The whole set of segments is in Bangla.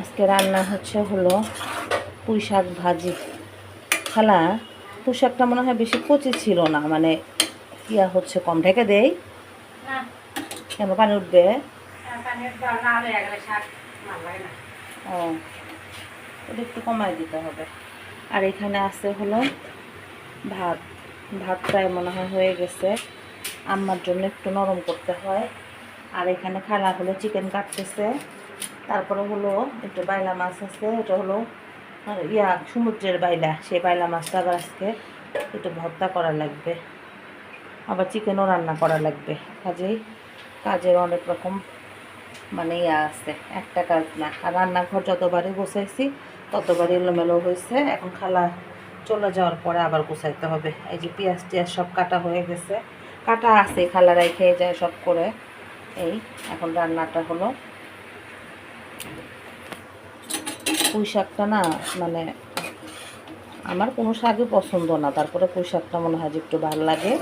আজকে রান্না হচ্ছে হলো পুঁই শাক ভাজি। খালা পুঁই শাকটা মনে হয় বেশি কচি ছিল না মানে ইয়া হচ্ছে কম। ঢেকে দেই। কেন পানি উঠবে? হয়ে ও ওটা একটু কমায় দিতে হবে। আর এখানে আছে হলো ভাত। ভাত প্রায় মনে হয় হয়ে গেছে। আম্মার জন্য একটু নরম করতে হয়। আর এখানে খালা হলো চিকেন কাটতেছে। তারপরে হলো একটু বাইলা মাছ আছে, এটা হলো ইয়া, সমুদ্রের বাইলা, সেই বাইলা মাছটা আবার আজকে একটু ভর্তা করা লাগবে। আবার চিকেনও রান্না করা লাগবে। কাজেই, কাজের অনেক রকম মানে ইয়া আছে, একটা কাজ না। আর রান্নাঘর যতবারই গোছাইছি, ততবারই এলোমেলো হয়েছে। এখন খালা চলে যাওয়ার পরে আবার গোছাইতে হবে। এই যে পেঁয়াজ টিয়াজ সব কাটা হয়ে গেছে। কাটা আছে খালারাই খেয়ে যায় সব করে। এই, এখন রান্নাটা হলো পুঁই শাকটা না মানে আমার কোনো শাকই পছন্দ না। তারপরে পুঁই শাকটা মনে হয় যে একটু ভালো লাগে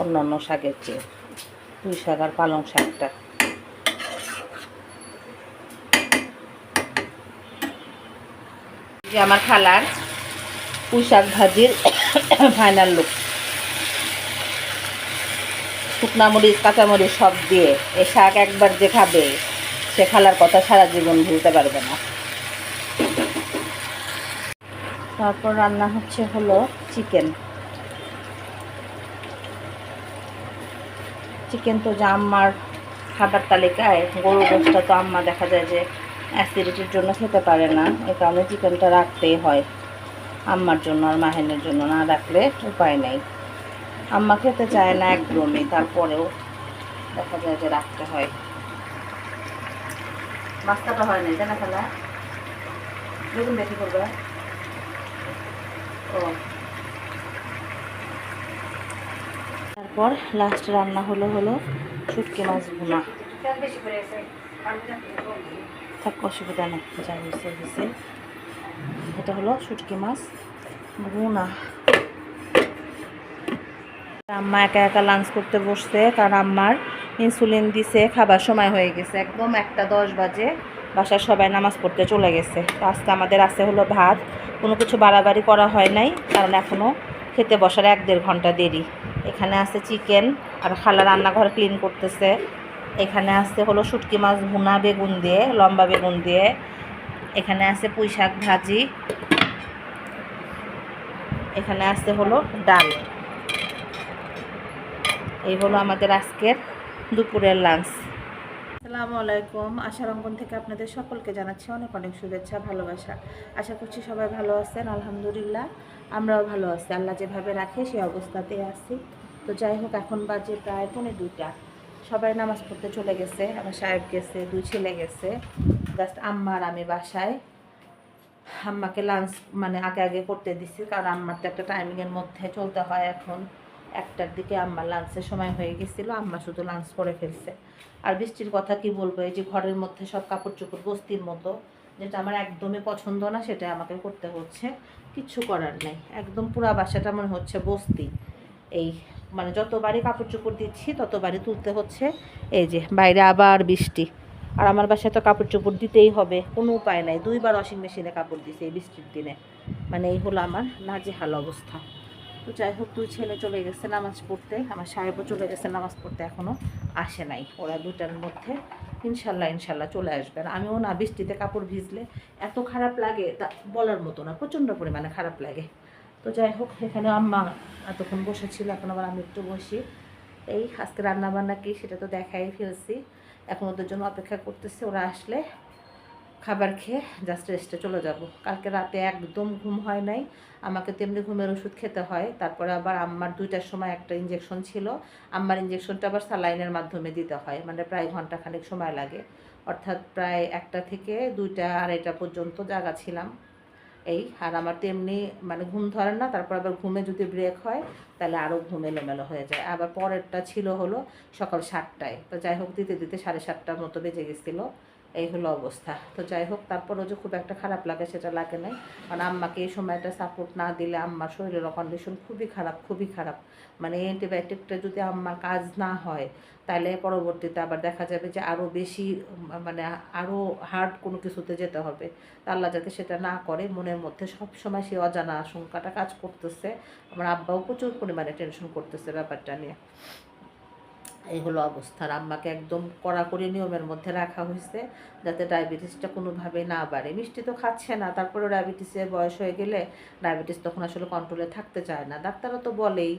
অন্যান্য শাকের চেয়ে। পুঁই শাক আর পালং শাকটা। যে আমার খালার পুঁই শাক ভাজির ফাইনাল লুক শুকনা মরিচ কাঁচামরিচ সব দিয়ে এই শাক একবার যে খাবে সে খালার কথা সারা জীবন ভুলতে পারবে না। তারপর রান্না হচ্ছে হলো চিকেন। চিকেন তো যা আম্মার খাবার তালিকায় গরু গোষ্ঠটা তো আম্মা দেখা যায় যে অ্যাসিডিটির জন্য খেতে পারে না। এ কারণে চিকেনটা রাখতেই হয়। আম্মার জন্য আর মাহিনের জন্য না রাখলে উপায় নেই। আম্মা খেতে চায় না একদমই, তারপরেও দেখা যায় যে রাখতে হয়। মাছটা হয় না জানা খেলা? বেগুন বেশি করবে। ও। তারপর লাস্ট রান্না হলো হলো শুটকি মাছ ভুনা। থাক, অসুবিধা নেই, যা হয়েছে হয়েছে। এটা হলো শুটকি মাছ ভুনা। আম্মা একা একা লাঞ্চ করতে বসছে, কারণ আম্মার ইনসুলিন দিছে, খাবার সময় হয়ে গেছে, একদম একটা দশ বাজে বাসায় সবাই নামাজ পড়তে চলে গেছে। আজকে আমাদের আছে হলো ভাত, কোনো কিছু বাড়াবাড়ি করা হয় নাই, কারণ এখনও খেতে বসার এক দেড় ঘণ্টা দেরি। এখানে আছে চিকেন, আর খালা রান্নাঘর ক্লিন করতেছে। এখানে আছে হলো শুটকি মাছ ভুনা বেগুন দিয়ে, লম্বা বেগুন দিয়ে। এখানে আছে পুঁই শাক ভাজি। এখানে আছে হলো ডাল। এই হলো আমাদের আজকের দুপুরের লাঞ্চ আসসালামু আলাইকুম। আশার অঙ্গন থেকে আপনাদের সকলকে জানাচ্ছি অনেক অনেক শুভেচ্ছা, ভালোবাসা। আশা করছি সবাই ভালো আছেন, আলহামদুলিল্লাহ। আমরাও ভালো আছি। আল্লাহ যেভাবে রাখে, সেই অবস্থাতে আছি। তো যাই হোক, এখন বাজে প্রায় পৌনে দুইটা। সবাই নামাজ পড়তে চলে গেছে। আমার সাহেব গেছে, দুই ছেলে গেছে। জাস্ট আম্মার আমি বাসায়। আম্মাকে লাঞ্চ মানে আগে আগে করতে দিছি, কারণ আম্মার তো একটা টাইমিংয়ের মধ্যে চলতে হয় এখন। একটার দিকে আম্মার লাঞ্চের সময় হয়ে গেছিল, আম্মা শুধু লাঞ্চ করে ফেলছে। আর বৃষ্টির কথা কি বলব, এই যে ঘরের মধ্যে সব কাপড় চোপড় বস্তির মতো, যেটা আমার একদমই পছন্দ না সেটা আমাকে করতে হচ্ছে। কিচ্ছু করার নেই, একদম পুরা বাসাটা মনে হচ্ছে বস্তি। এই মানে যতবারই কাপড় চোপড় দিচ্ছি, ততবারই তুলতে হচ্ছে, এই যে বাইরে আবার বৃষ্টি। আর আমার বাসায় তো কাপড় চোপড় দিতেই হবে, কোনো উপায় নাই। দুইবার ওয়াশিং মেশিনে কাপড় দিছে এই বৃষ্টির দিনে। মানে এই হলো আমার নাজেহাল অবস্থা। তো যাই হোক, দুই ছেলে চলে গেছে নামাজ পড়তে। আমার সাহেবও চলে গেছে নামাজ পড়তে এখনও আসে নাই। ওরা দুটার মধ্যে ইনশাল্লাহ ইনশাল্লাহ চলে আসবে। আর আমিও না, বৃষ্টিতে কাপড় ভিজলে এত খারাপ লাগে, তা বলার মতো না, প্রচণ্ড পরিমাণে খারাপ লাগে। তো যাই হোক, এখানে আম্মা এতক্ষণ বসেছিল, এখন আবার আমি একটু বসি। এই আজকে রান্নাবান্না কি সেটা তো দেখাই ফেলছি। এখন ওদের জন্য অপেক্ষা করতেছি, ওরা আসলে খাবার খেয়ে জাস্ট রেস্টে চলে যাব। কালকে রাতে একদম ঘুম হয় নাই। আমাকে তেমনি ঘুমের ওষুধ খেতে হয়। তারপরে আবার আম্মার দুইটার সময় একটা ইঞ্জেকশন ছিল। আম্মার ইঞ্জেকশনটা আবার স্যালাইনের মাধ্যমে দিতে হয়। মানে প্রায় ঘন্টাখানেক সময় লাগে। অর্থাৎ প্রায় একটা থেকে দুইটা, আড়াইটা পর্যন্ত জাগা ছিলাম। এই, আর আমার তেমনি মানে ঘুম ধরে না, তারপর আবার ঘুমে যদি ব্রেক হয়, তাহলে আরও ঘুম এলোমেলো হয়ে যায়। আবার পরেরটা ছিল হলো সকাল সাতটায়। তো যাই হোক, দিতে দিতে সাড়ে সাতটার মতো বেজে গেছিল। এই হলো অবস্থা। তো যাই হোক, তারপরেও যে খুব একটা খারাপ লাগে সেটা লাগে নাই। কারণ আম্মাকে এই সময়টা সাপোর্ট না দিলে আম্মার শরীরের কন্ডিশন খুবই খারাপ খুবই খারাপ। মানে অ্যান্টিবায়োটিকটা যদি আম্মার কাজ না হয় তাহলে পরবর্তীতে আবার দেখা যাবে যে আরও বেশি মানে আরও হার্ড কোনো কিছুতে যেতে হবে। আল্লাহ যাতে সেটা না করে, মনের মধ্যে সব সময় অজানা আশঙ্কাটা কাজ করতেছে। আমার আব্বাও প্রচুর পরিমাণে টেনশন করতেছে ব্যাপারটা নিয়ে। এই হলো অবস্থা। আম্মাকে একদম কড়াকড়ি নিয়মের মধ্যে রাখা হয়েছে যাতে ডায়াবেটিসটা কোনোভাবেই না বাড়ে। মিষ্টি তো খাচ্ছে না তারপরে ডায়াবেটিসের বয়স হয়ে গেলে ডায়াবেটিস তখন আসলে কন্ট্রোলে থাকতে চায় না। ডাক্তাররা তো বলেই,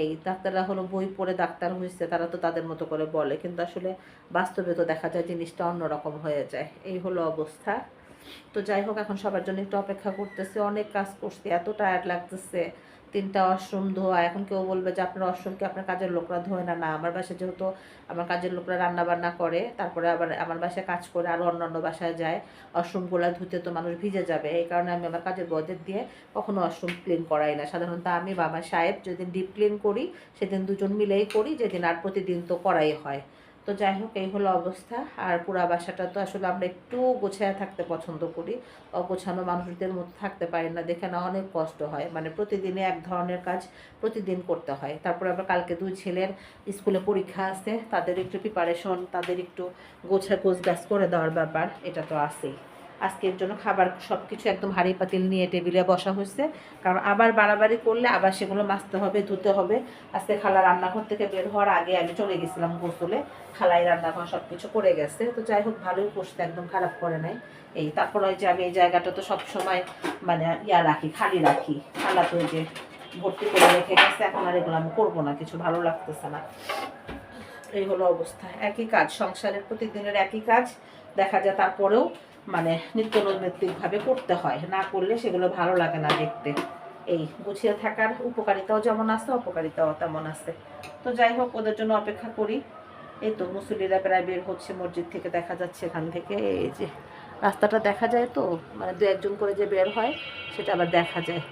এই ডাক্তাররা হলো বই পড়ে ডাক্তার হয়েছে, তারা তো তাদের মতো করে বলে। কিন্তু আসলে বাস্তবে তো দেখা যায় জিনিসটা অন্যরকম হয়ে যায়। এই হলো অবস্থা। তো যাই হোক, এখন সবার জন্য একটু অপেক্ষা করতেছি। অনেক কাজ করছে, এত টায়ার্ড লাগতেছে। তিনটা অশ্রম ধোয়া, এখন কেউ বলবে যে আপনার ওয়াশরুমকে আপনার কাজের লোকরা ধোয় না? না, আমার বাসায় যেহেতু আমার কাজের লোকরা রান্না বান্না করে, তারপরে আবার আমার বাসায় কাজ করে আরও অন্যান্য বাসায় যায় ওয়াশরুমগুলো ধুতে তো মানুষ ভিজে যাবে, এই কারণে আমি আমার কাজের বদের দিয়ে কখনো ওয়াশরুম ক্লিন করাই না। সাধারণত আমি বা আমার সাহেব যেদিন ডিপ ক্লিন করি, সেদিন দুজন মিলেই করি, যেদিন আর প্রতিদিন তো করাই হয়। তো যাই হোক, এই হলো অবস্থা। আর পুরা বাসাটা তো আসলে আমরা একটু গোছায় থাকতে পছন্দ করি। অগোছানো মানুষদের মধ্যে থাকতে পারি না। দেখে না অনেক কষ্ট হয়। মানে প্রতিদিনে এক ধরনের কাজ প্রতিদিন করতে হয়। তারপরে আবার কালকে দুই ছেলের স্কুলে পরীক্ষা আছে। তাদের একটু প্রিপারেশন তাদের একটু গোছা গোছ গাছ করে দেওয়ার ব্যাপার। এটা তো আছেই। আজকের জন্য খাবার সব কিছু একদম হাঁড়ি পাতিল নিয়ে টেবিলে বসা হয়েছে। কারণ আবার বাড়াবাড়ি করলে আবার সেগুলো মাজতে হবে, ধুতে হবে। আজকে খালা রান্নাঘর থেকে বের হওয়ার আগে আমি চলে গেছিলাম গোসলে। খালাই রান্নাঘর সব কিছু করে গেছে। তো যাই হোক, ভালোই করছে, একদম খারাপ করে নাই। এই তারপর ওই যে আমি এই জায়গাটা তো সব সময় মানে ইয়া রাখি, খালি রাখি। খালা তো যে ভর্তি করে রেখে গেছে, এখন আর এগুলো আমি করব না, কিছু ভালো লাগতেছে না। এই হলো অবস্থা। একই কাজ, সংসারের প্রতিদিনের একই কাজ। দেখা যায় তারপরেও মানে নিত্য নৈমিত্তিকভাবে করতে হয়। না করলে সেগুলো ভালো লাগে না দেখতে। এই গুছিয়ে থাকার উপকারিতাও যেমন আছে, অপকারিতাও তেমন আছে। তো যাই হোক, ওদের জন্য অপেক্ষা করি। এই তো মুসলিরা প্রায় বের হচ্ছে মসজিদ থেকে, দেখা যাচ্ছে এখান থেকে। এই যে রাস্তাটা দেখা যায় তো মানে দু একজন করে যে বের হয়, সেটা আবার দেখা যায়।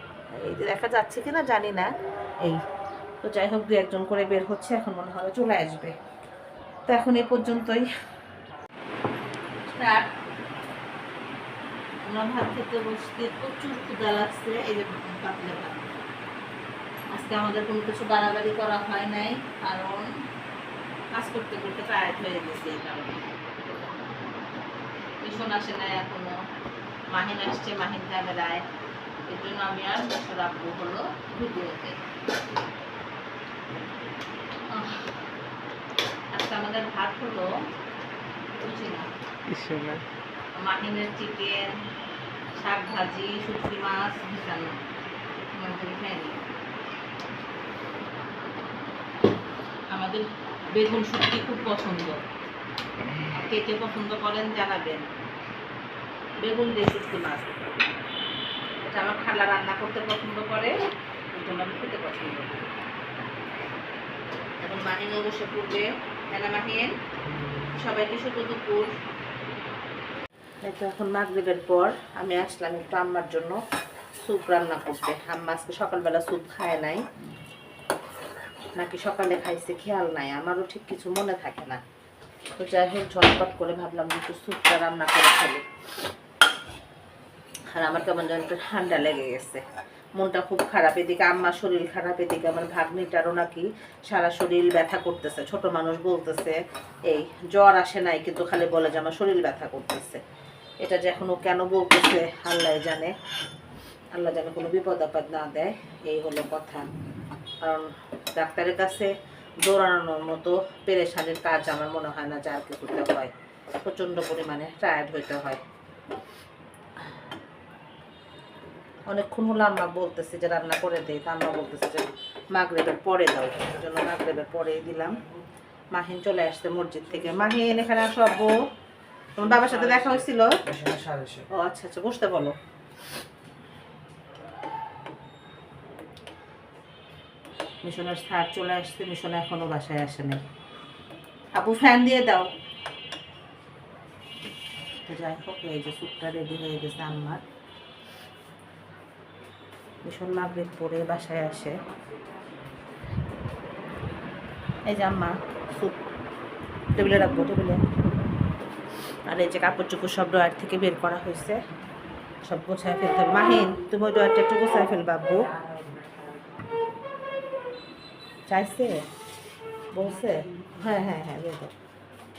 এই যে দেখা যাচ্ছে কিনা জানি না। এই তো যাই হোক, দু একজন করে বের হচ্ছে, এখন মনে হয় চলে আসবে। তো এখন এ পর্যন্তই। Start. আমরা ভাত খেতে বসতে প্রচুর ক্ষুদা লাগছে, এই যে পাতলে ভাত আজকে আমাদের কোনো কিছু বাড়াবাড়ি করা হয় নাই, কারণ কাজ করতে করতে টায়ার্ড হয়ে গেছে এই কারণে। ভীষণ আসে নাই এখনও। মাহিন আসছে মাহিন ক্যামেরায়। এর জন্য আমি আর বছর রাখব হলো ভিডিওতে। আজকে আমাদের ভাত হলো বুঝি না মাহিনের চিকেন শাক ভাজি, শুটকি মাছ ভিজানো আমাদের বেগুন শুটকি খুব পছন্দ। কে কে পছন্দ করেন জানাবেন। বেগুন দিয়ে শুটকি মাছ। এটা আমার খালা রান্না করতে পছন্দ করে ওই জন্য আমি খেতে পছন্দ করি। এখন মাহিনও বসে পড়বে। হ্যাঁ মাহিন? সবাইকে শুধু দুপুর। এখন মাগরিবের পর আমি আসলাম একটু আম্মার জন্য স্যুপ রান্না করতে। আম্মা আজকে সকালবেলা স্যুপ খায় নাই, নাকি সকালে খাইছে খেয়াল নাই, আমারও ঠিক কিছু মনে থাকে না। তো যাই হোক, ঝটপট করে ভাবলাম একটু স্যুপটা রান্না করে ফেলি। আর আমার কেমন যেন একটু ঠান্ডা লেগে গেছে। মনটা খুব খারাপ, এদিকে আম্মার শরীর খারাপ, এদিকে আমার ভাগ্নিটারও নাকি সারা শরীর ব্যথা করতেছে। ছোট মানুষ বলতেছে, এই জ্বর আসে নাই, কিন্তু খালি বলে যে আমার শরীর ব্যথা করতেছে। এটা যে এখনও কেন বলতেছে, আল্লাহ জানে। আল্লাহ জানে কোনো বিপদ আপদ না দেয়, এই হলো কথা। কারণ ডাক্তারের কাছে দৌড়ানোর মতো পেরেশানির কাজ আমার মনে হয় না যে আর কি করতে হয়। প্রচণ্ড পরিমাণে টায়ার্ড হইতে হয়। অনেকক্ষণ হলো আম্মা বলতেছে যে রান্না করে দেই তা আম্মা বলতেছে যে মাগরেবের পরে দাও। জন্য মাগরেবের পরে দিলাম। মাহিন চলে আসছে মসজিদ থেকে। মাহিন, এখানে আসো আব্বু। তোমার বাবার সাথে দেখা হয়েছিল? ও আচ্ছা আচ্ছা বসতে বলো। মিশনের স্যার চলে আসছে, মিশন এখনও বাসায় আসেনি। আপু, ফ্যান দিয়ে দাও। যাই হোক, এই যে স্যুপটা রেডি হয়ে গেছে আমার। মিশন মাগরিব পরে বাসায় আসে। এই যে আম্মা, স্যুপ। টেবিলে রাখব, টেবিলে। আর এই যে কাপড় চুপড় সব ড্রয়ার থেকে বের করা হয়েছে। সব গোছায় ফেলতে হবে। মাহিন তুমি ওই ড্রয়ারটা একটু গোছায় ফেল বাবু। চাইছে? বলছে? হ্যাঁ হ্যাঁ হ্যাঁ দাও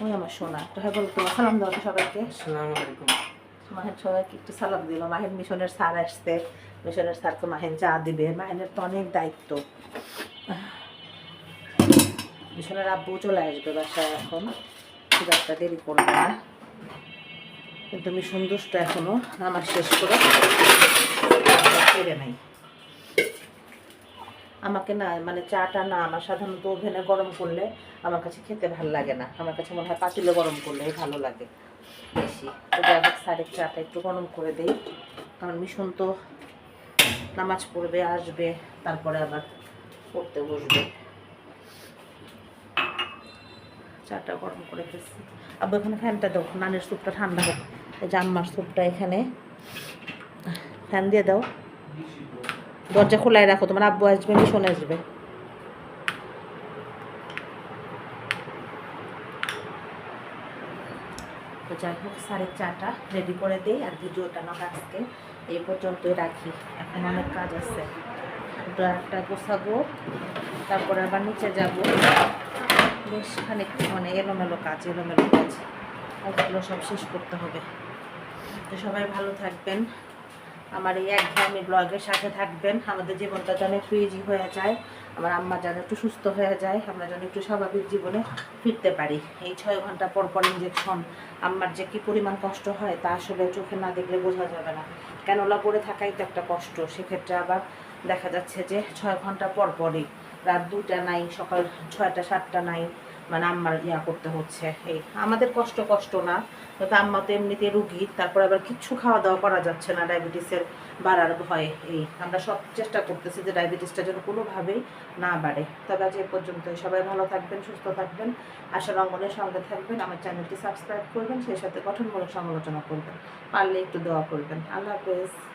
ওই আমার সোনা। তো হ্যাঁ বলো তোমার সালাম দাও তো সবাইকে। মাহের সবাইকে একটু সালাম দিল। মাহের মিশনের স্যার আসছে। মিশনের স্যারকে মাহেন চা দিবে। মাহেনের তো অনেক দায়িত্ব। মিশনের আব্বু চলে আসবে বাসায় এখন। খুব একটা দেরি করবে না। কিন্তু মিশন দুষ্ট এখনও, আমার শেষ করে। ফিরে নাই আমাকে না মানে চাটা না, আমার সাধারণত ওভেনে গরম করলে আমার কাছে খেতে ভালো লাগে না। আমার কাছে মনে হয় পাতিলে গরম করলেই ভালো লাগে বেশি। তো হোক সাড়ে চাটা একটু গরম করে দেই। কারণ মিশন তো নামাজ পড়বে, আসবে, তারপরে আবার পড়তে বসবে। চাটা গরম করে ফেলছি। আবার এখানে ফ্যানটা দাও, নানের স্যুপটা ঠান্ডা হোক। আম্মার স্যুপটা এখানে। ফ্যান দিয়ে দাও। দরজা খোলাই রাখো, তোমার আব্বু আসবে, মিশন আসবে। যাই হোক সাড়ে চারটা রেডি করে দিই আর ভিডিওটা না আজকে। এই পর্যন্তই রাখি। এখন অনেক কাজ আছে। একটা গোছাবো, তারপরে আবার নিচে যাব। বেশ খানিক মানে এলোমেলো কাজ এলোমেলো কাজ। ওগুলো সব শেষ করতে হবে। তো সবাই ভালো থাকবেন। আমার এই একঘেয়েমি ব্লগের সাথে থাকবেন। আমাদের জীবনটা যেন একটু ইজি হয়ে যায়, আমার আম্মা যেন একটু সুস্থ হয়ে যায়, আমরা যেন একটু স্বাভাবিক জীবনে ফিরতে পারি। এই ছয় ঘণ্টা পর পর ইঞ্জেকশন আম্মার যে কী পরিমাণ কষ্ট হয় তা আসলে চোখে না দেখলে বোঝা যাবে না। ক্যানোলা পরে থাকাই তো একটা কষ্ট। সেক্ষেত্রে আবার দেখা যাচ্ছে যে ছয় ঘণ্টা পর পরই রাত দুটা নাই, সকাল ছয়টা, সাতটা নাই মানে আম্মার ইয়া করতে হচ্ছে। এই, আমাদের কষ্ট কষ্ট না। কিন্তু আম্মা তো এমনিতে রুগী, তারপর আবার কিচ্ছু খাওয়া দাওয়া করা যাচ্ছে না ডায়াবেটিসের বাড়ার ভয়ে। এই, আমরা সব চেষ্টা করতেছি যে ডায়াবেটিসটা যেন কোনোভাবেই না বাড়ে। তবে আজ এ পর্যন্ত সবাই ভালো থাকবেন, সুস্থ থাকবেন। আশা রঙ্গনের সঙ্গে থাকবেন। আমার চ্যানেলটি সাবস্ক্রাইব করবেন, সেই সাথে গঠনমূলক সমালোচনা করবেন। পারলে একটু দোয়া করবেন। আল্লাহ হাফেজ।